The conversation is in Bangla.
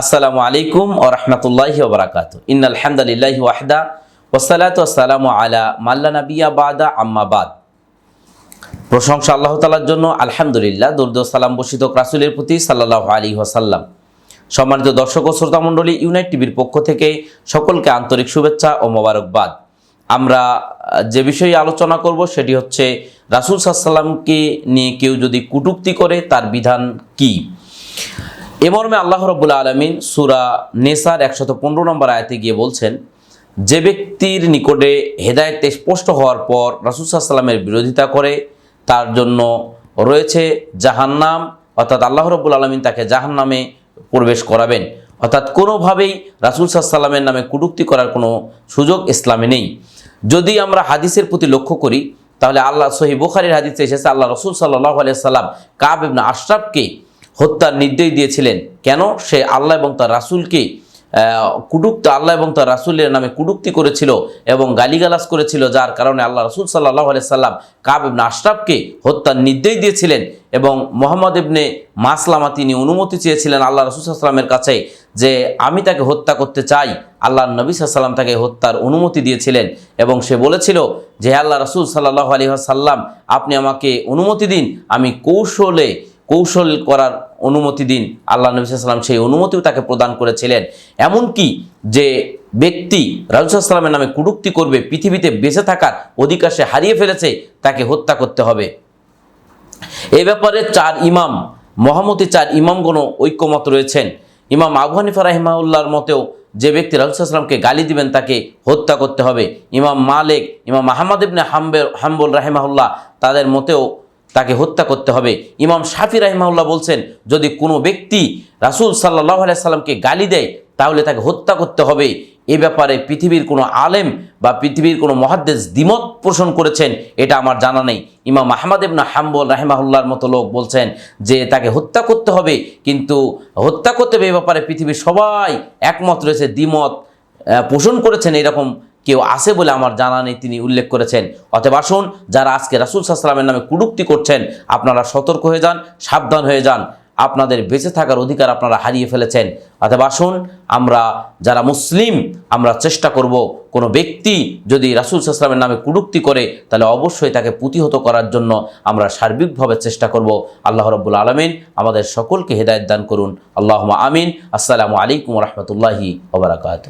আসসালামু আলাইকুম ও রহমতুল্লাহি ওবরাকাত ইন আলহামদুলিল্লাহি ওয়াহদা ওসালাত আসসালামু আলা মাল্লা নবিয়া বাদা আম্মাবাদ প্রশংসা আল্লাহ তালার জন্য আলহামদুলিল্লাহ দুর্দ সালাম বসিত রাসুলের প্রতি সাল্লাহ আলী ওসাল্লাম সম্মানিত দর্শক ও শ্রোতা মণ্ডলী ইউনাইট টিভির পক্ষ থেকে সকলকে আন্তরিক শুভেচ্ছা ও মোবারকবাদ। আমরা যে বিষয়ে আলোচনা করব সেটি হচ্ছে, রাসুল সাল্লামকে নিয়ে কেউ যদি কুটুক্তি করে, তার বিধান কী? এ মর্মে আল্লাহ রব্বুল আলমিন সুরা নেসার একশত পনেরো নম্বর আয়াতে গিয়ে বলছেন, যে ব্যক্তির নিকটে হেদায়তে স্পষ্ট হওয়ার পর রাসুলসাল্লামের বিরোধিতা করে, তার জন্য রয়েছে জাহান্নাম, অর্থাৎ আল্লাহ রব্বুল আলমিন তাকে জাহান্নামে প্রবেশ করাবেন। অর্থাৎ কোনোভাবেই রাসুল সাল্লামের নামে কুটুক্তি করার কোনো সুযোগ ইসলামে নেই। যদি আমরা হাদিসের প্রতি লক্ষ্য করি, তাহলে আল্লাহ সহি বুখারির হাদিসে এসেছে, আল্লাহ রসুল সাল্লাহ আলিয়া সাল্লাম কাব ইবনা আশরাফকে হত্যার নির্দেশ দিয়েছিলেন। কেন? সে আল্লাহ এবং তার রাসুলকে কুটুক্ত আল্লাহ এবং তার রাসুলের নামে কুটুক্তি করেছিল এবং গালিগালাজ করেছিল, যার কারণে আল্লাহ রাসুল সাল্লাহ সাল্লাম কাব ইবনে আশরাফকে হত্যার নির্দেশ দিয়েছিলেন এবং মোহাম্মদ ইবনে মাসলামা তিনি অনুমতি চেয়েছিলেন আল্লাহ রসুল সাল্লামের কাছে যে আমি তাকে হত্যা করতে চাই। আল্লাহ নবী সাল্লাম তাকে হত্যার অনুমতি দিয়েছিলেন এবং সে বলেছিল যে আল্লাহ রসুল সাল্লাহ আলী সাল্লাম, আপনি আমাকে অনুমতি দিন। আমি কৌশলে কৌশল করার অনুমতি দিন। আল্লাহ নবী সাল্লাম সেই অনুমতিও তাকে প্রদান করেছিলেন। এমনকি যে ব্যক্তি রাজুসাল্লামের নামে কুটুক্তি করবে, পৃথিবীতে বেঁচে থাকার অধিকার সে হারিয়ে ফেলেছে, তাকে হত্যা করতে হবে। এ ব্যাপারে চার ইমাম, মহামতি চার ইমামগণ ঐক্যমত রয়েছেন। ইমাম আবু হানিফা রাহিমাউল্লাহর মতেও যে ব্যক্তি রাজুসাল্লামকে গালি দিবেন, তাকে হত্যা করতে হবে। ইমাম মালিক, ইমাম মাহমদ ইবনে হাম্বের হাম্বুল রাহিমাহুল্লাহ তাদের মতেও তাকে হত্যা করতে হবে। ইমাম শাফি রাহিমাউল্লাহ বলছেন, যদি কোনো ব্যক্তি রাসুল সাল্লাহ সাল্লামকে গালি দেয়, তাহলে তাকে হত্যা করতে হবে। এ ব্যাপারে পৃথিবীর কোনো আলেম বা পৃথিবীর কোনো মহাদ্দেশ দ্বিমত পোষণ করেছেন, এটা আমার জানা নেই। ইমাম আহমদ ইবনা হাম্বল রাহেমাহুল্লার মতো লোক বলছেন যে, তাকে হত্যা করতে হবে, কিন্তু হত্যা করতে হবে এ ব্যাপারে পৃথিবীর সবাই একমত রয়েছে, দ্বিমত পোষণ করেছেন এরকম কেউ আছে বলে আমার জানা নেই, তিনি উল্লেখ করেছেন। অতএব আসুন, যারা আজকে রাসুল সাল্লামের নামে কুটুক্তি করছেন, আপনারা সতর্ক হয়ে যান, সাবধান হয়ে যান। আপনাদের বেঁচে থাকার অধিকার আপনারা হারিয়ে ফেলেছেন। অতএব আসুন, আমরা যারা মুসলিম, আমরা চেষ্টা করব কোনো ব্যক্তি যদি রাসুল সাল্লামের নামে কুটুক্তি করে, তাহলে অবশ্যই তাকে প্রতিহত করার জন্য আমরা সার্বিকভাবে চেষ্টা করব। আল্লাহ রব্বুল আলমিন আমাদের সকলকে হেদায়ত দান করুন। আল্লাহ আমিন। আসসালামু আলাইকুম রহমতুল্লাহি ওবরাকাত